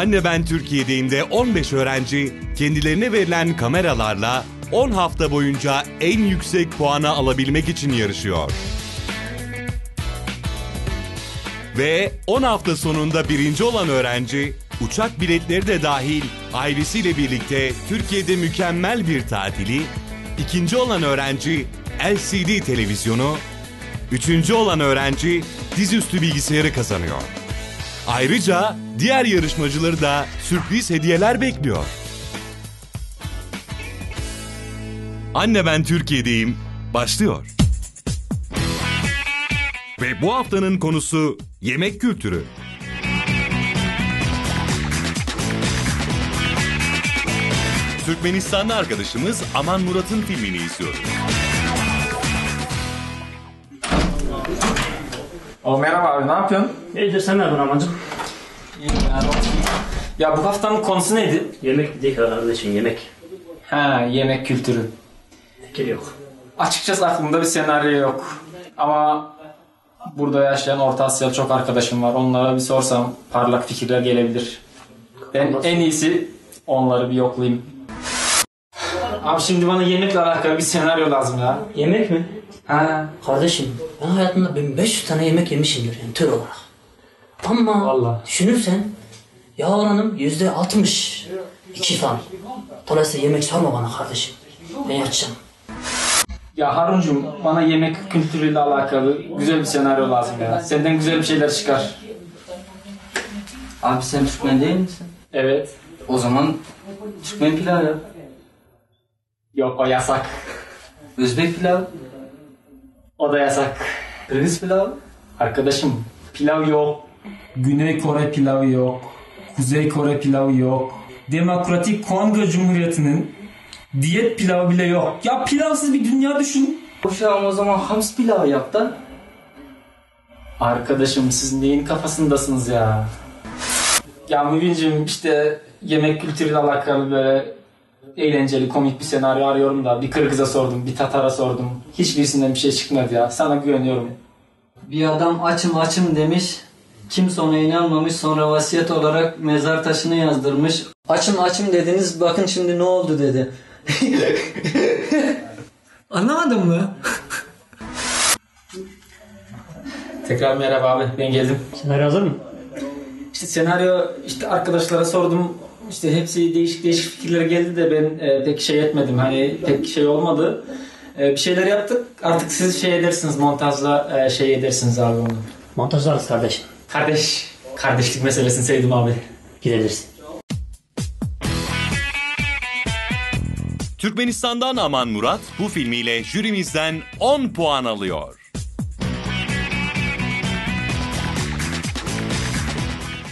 Anne Ben Türkiye'deyim de 15 öğrenci kendilerine verilen kameralarla 10 hafta boyunca en yüksek puanı alabilmek için yarışıyor. Ve 10 hafta sonunda birinci olan öğrenci uçak biletleri de dahil ailesiyle birlikte Türkiye'de mükemmel bir tatili, ikinci olan öğrenci LCD televizyonu, üçüncü olan öğrenci dizüstü bilgisayarı kazanıyor. Ayrıca diğer yarışmacıları da sürpriz hediyeler bekliyor. Anne ben Türkiye'deyim başlıyor. Ve bu haftanın konusu yemek kültürü. Türkmenistanlı arkadaşımız Aman Murat'ın filmini izliyoruz. O merhaba abi ne yapıyorsun? İyidir sen ne yapıyorsun amacım? Ya bu haftanın konusu neydi? Yemek ya kardeşim yemek. Ha yemek kültürü. Fikir yok. Açıkçası aklımda bir senaryo yok. Ama burada yaşayan Orta Asyalı çok arkadaşım var. Onlara bir sorsam parlak fikirler gelebilir. Ben en iyisi onları bir yoklayayım. Abi şimdi bana yemekle alakalı bir senaryo lazım ya. Yemek mi? Ha. Kardeşim ben hayatımda 1500 tane yemek yemişimdir yani tür olarak. Ama Vallahi. düşünürsen yağ oranım yüzde 60. İki falan. Dolayısıyla yemek sorma bana kardeşim. Ben yatacağım. Ya Haruncum bana yemek kültürüyle alakalı güzel bir senaryo lazım ya. Senden güzel bir şeyler çıkar. Abi sen Türkmen değil misin? Evet. O zaman Türkmen pilav yap. Yok o yasak. Özbek pilav, O da yasak. Kırgız pilav. Arkadaşım pilav yok. Güney Kore pilavı yok. Kuzey Kore pilavı yok. Demokratik Kongo Cumhuriyeti'nin diyet pilavı bile yok. Ya pilavsız bir dünya düşün. Uşağım o zaman hams pilav yap da. Arkadaşım siz neyin kafasındasınız ya? Ya Mübincim işte yemek kültürüyle alakalı böyle eğlenceli komik bir senaryo arıyorum da bir Kırgız'a sordum, bir Tatar'a sordum. Hiçbirisinden bir şey çıkmadı ya. Sana güveniyorum. Bir adam açım açım demiş. Kimse ona inanmamış sonra vasiyet olarak mezar taşını yazdırmış. Açım açım dediniz bakın şimdi ne oldu dedi. Anlamadın mı? Tekrar merhaba abi ben geldim. Senaryo hazır mı? İşte senaryo işte arkadaşlara sordum. İşte hepsi değişik değişik fikirler geldi de ben e, pek şey etmedim. Hani pek şey olmadı. E, bir şeyler yaptık. Artık siz şey edersiniz montajla e, şey edersiniz abi onu. Montajlarız kardeşim. Kardeş, kardeşlik meselesini sevdim abi. Gidebilirsin. Türkmenistan'dan Aman Murat bu filmiyle jürimizden 10 puan alıyor.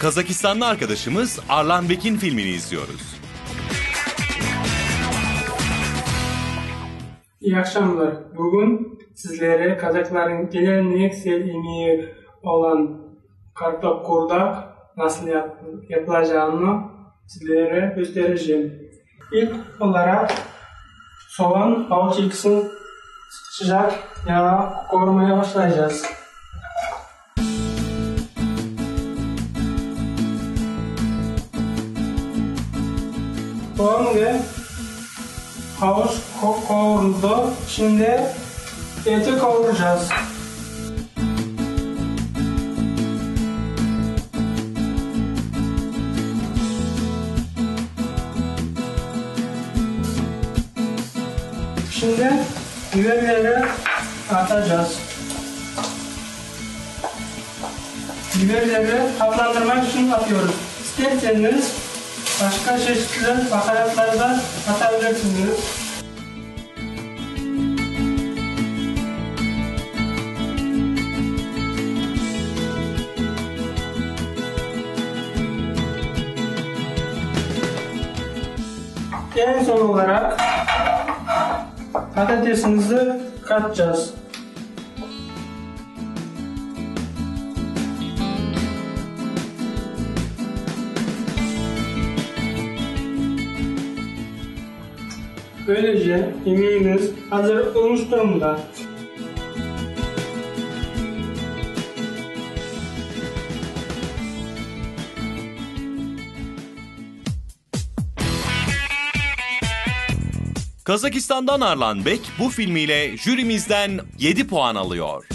Kazakistanlı arkadaşımız Arlan Bek'in filmini izliyoruz. İyi akşamlar. Bugün sizlere Kazakların geleneksel yemeği olan kartop kurdak nasıl yap- yapılacağını sizlere göstereceğim. İlk olarak soğan havuç ikisini sıcak yağa kavurmaya başlayacağız. Ve Havuç kavruldu. Şimdi eti kavuracağız. Şimdi biberleri atacağız. Biberleri tatlandırmak için atıyoruz. İsterseniz başka çeşitli baharatlar da atabilirsiniz. En son olarak patatesimizi katacağız. Böylece yemeğimiz hazır olmuş durumda. Kazakistan'dan Arlan Bek bu filmiyle jürimizden 7 puan alıyor.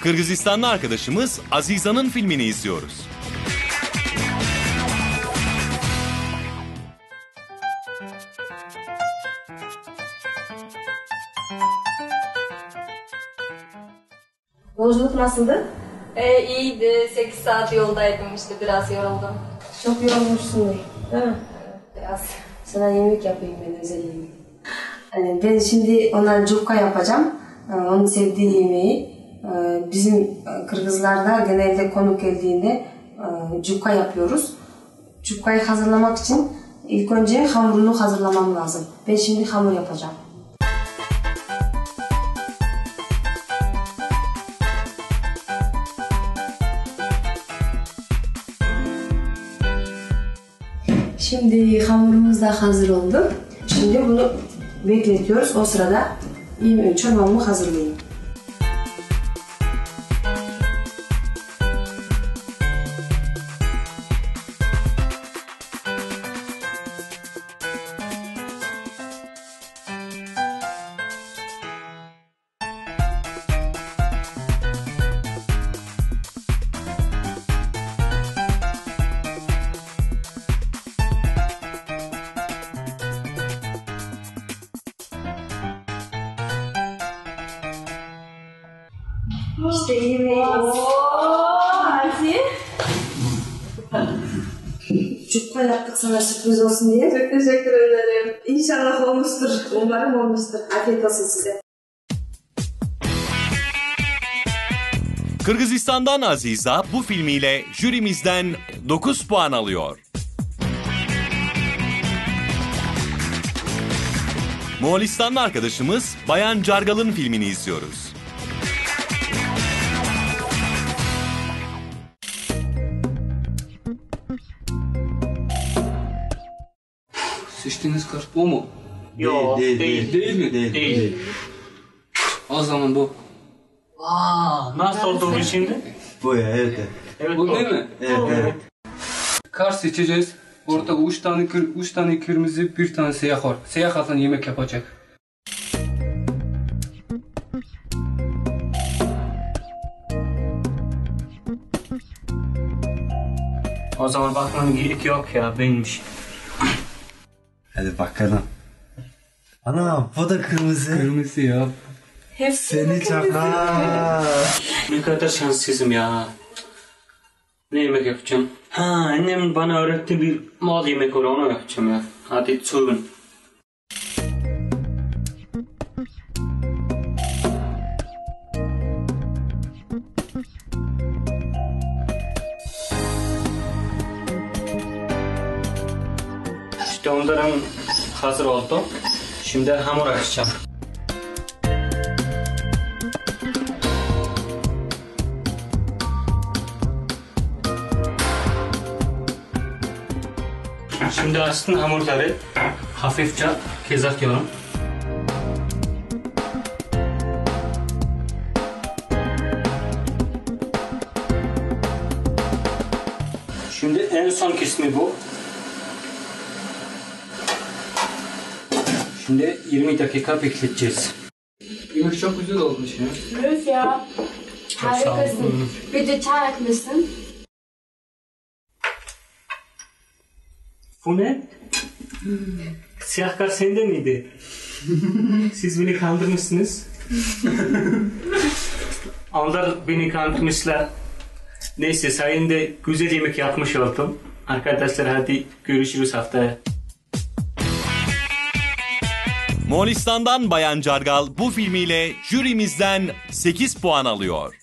Kırgızistanlı arkadaşımız Aziza'nın filmini izliyoruz. Yolculuk nasıldı? Ee, iyiydi. 8 saat yoldaydım işte biraz yoruldum. Çok yorulmuşsundur. Değil mi? Biraz. Sana yemek yapayım ben özel yemek. Ee, Ben şimdi ona cukka yapacağım. Ee, Onun sevdiği yemeği. Ee, Bizim e, Kırgızlarda genelde konuk geldiğinde e, cukka yapıyoruz. Cukkayı hazırlamak için ilk önce hamurunu hazırlamam lazım. Ben şimdi hamur yapacağım. Şimdi hamurumuz da hazır oldu. Şimdi bunu bekletiyoruz. O sırada çorbamı hazırlayayım. İşte yemeğimiz. Cukka yaptık sana sürpriz olsun diye. Çok teşekkür ederim. İnşallah olmuştur. Umarım olmuştur. Afiyet olsun size. Kırgızistan'dan Aziza bu filmiyle jürimizden 9 puan alıyor. Moğolistanlı arkadaşımız Bayan Cargal'ın filmini izliyoruz. Seçtiğiniz kart bu mu? Yok değil, değil, Değil mi? Değil, değil. O zaman bu. Aa, nasıl oldu bu şimdi? Bu ya, evet. Evet, Bu değil mi? Evet, evet. Kart seçeceğiz. Orada üç tane, kır, üç tane kırmızı, bir tane siyah var. Siyah atan yemek yapacak. O zaman bakmanın gerek yok ya, benimmiş. Hadi bakalım. Ana bu da kırmızı. Kırmızı ya. Seni çakal. Ne kadar şanssızım ya. Ne yemek yapacağım? Ha, annem bana öğretti bir mal yemek var, onu yapacağım ya. Hadi sorun. İşte hazır oldu. Şimdi hamur açacağım. Şimdi açtım hamurları hafifçe kızartıyorum. Şimdi en son kısmı bu. Şimdi 20 dakika bekleteceğiz. Yemek çok güzel olmuş ya. Öf ya. Harikasın. Bir de çay eklesin. Bu ne? Siyah kar sende miydi? Siz beni kandırmışsınız. Onlar beni kandırmışlar. Neyse sayende güzel yemek yapmış oldum. Arkadaşlar hadi görüşürüz haftaya. Moğolistan'dan Bayan Cargal bu filmiyle jürimizden 8 puan alıyor.